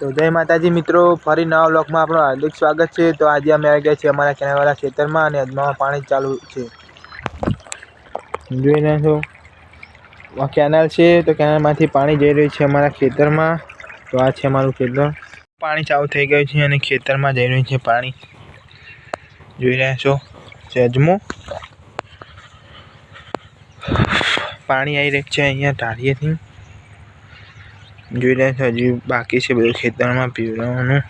તો જય માતાજી મિત્રો, ફરી નવા બ્લોકમાં આપણું હાર્દિક સ્વાગત છે. તો આજે અમે આવી ગયા છીએ અમારા કેનાવાળા ખેતરમાં અને અજમામાં પાણી ચાલુ છે. જોઈ રહ્યા છો? આ કેનાલ છે, તો કેનાલમાંથી પાણી જઈ રહ્યું છે અમારા ખેતરમાં. તો આ છે અમારું ખેતર. પાણી ચાલુ થઈ ગયું છે અને ખેતરમાં જઈ રહ્યું છે પાણી. જોઈ રહ્યા છો? છે અજમો. પાણી આવી રહ્યું છે અહીંયા ઢાળીએથી જોઈ રહ્યા છો હજી બાકી છે બધું ખેતરમાં પીવડાવવાનું.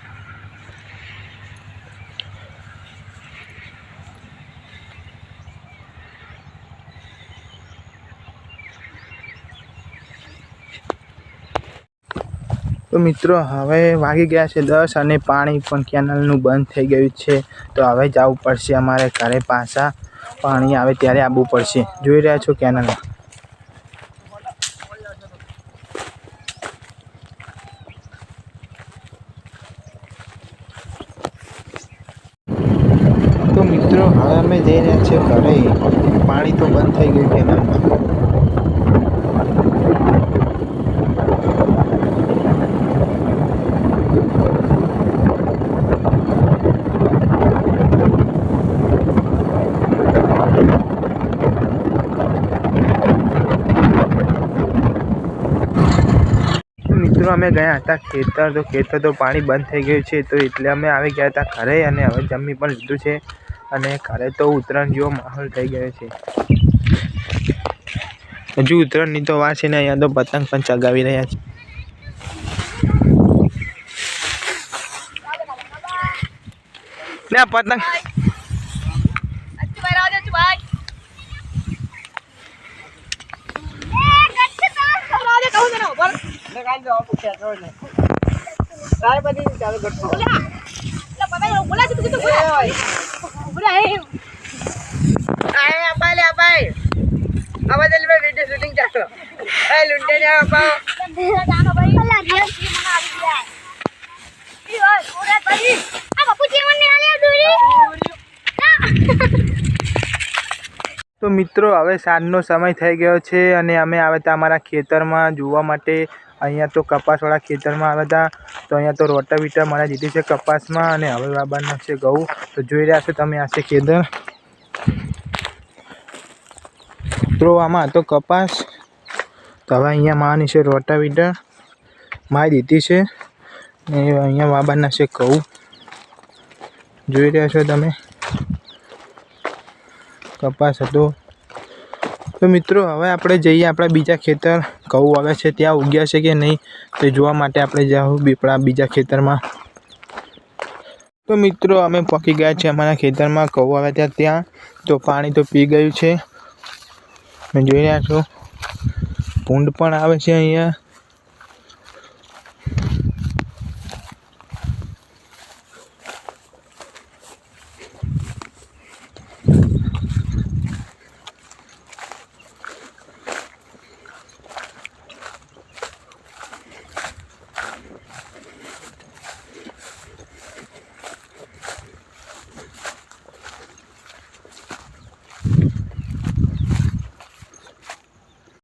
તો મિત્રો, હવે વાગી ગયા છે દસ અને પાણી પણ કેનલનું બંધ થઈ ગયું છે. તો હવે જવું પડશે અમારે ઘરે પાછા. પાણી આવે ત્યારે આવવું પડશે. જોઈ રહ્યા છો કેનલમાં તો મિત્રો, હવે અમે જઈ રહ્યા છીએ ઘરે. પાણી તો બંધ થઈ ગયું મિત્રો, અમે ગયા હતા ખેતર. તો ખેતર તો પાણી બંધ થઈ ગયું છે, તો એટલે અમે આવી ગયા હતા ઘરે અને હવે જમી પણ લીધું છે. અને કાલે તો ઉત્તરાયણ જેવો માહોલ થઈ ગયો છે. હજુ ઉત્તરાયણની તો વાત છે ને, અહીંયા તો પતંગ પણ ચગાવી રહ્યા છે. ને પતંગ. રાજો અચ્છુભાઈ રાજો કહું બોલા બોલા તું તો બોલા એ આય જલ્દી મેં વિડિયો શૂટિંગ ચાલો એ લુંડે ને અપાવ જાનો ભાઈ અલ્લા રિયલ સી મને આવી ગયા ઈ ઓય ઓરે ભાઈ આ બાપુજી મને આલે દૂરી તો મિત્રો હવે સાંજનો સમય થઈ ગયો છે અને અમે આવે તો અમારા ખેતરમાં જોવા માટે અહીંયા તો કપાસવાળા ખેતરમાં આવ્યા હતા. તો અહીંયા તો રોટાવીટર મને દીધી છે કપાસમાં અને હવે બાબાના છે ઘઉં. તો જોઈ રહ્યા છો તમે આ છે ખેતર. તો આમાં હતો કપાસ. તો હવે અહીંયા માની છે રોટાવીટર મારી દીધી છે. ને અહીંયા બાબાના છે ઘઉં. જોઈ રહ્યા છો તમે? કપાસ હતો. તો મિત્રો, હવે આપણે જઈએ આપણા બીજા ખેતર. ઘઉં આવે છે ત્યાં ઉગ્યા છે કે નહીં તે જોવા માટે આપણે જાઉં બીપળા બીજા ખેતરમાં. તો મિત્રો, અમે પકી ગયા છે અમારા ખેતરમાં. ઘઉં આવે ત્યાં ત્યાં. તો પાણી તો પી ગયું છે. જોઈ રહ્યા છો. ભૂંડ પણ આવે છે અહીંયા.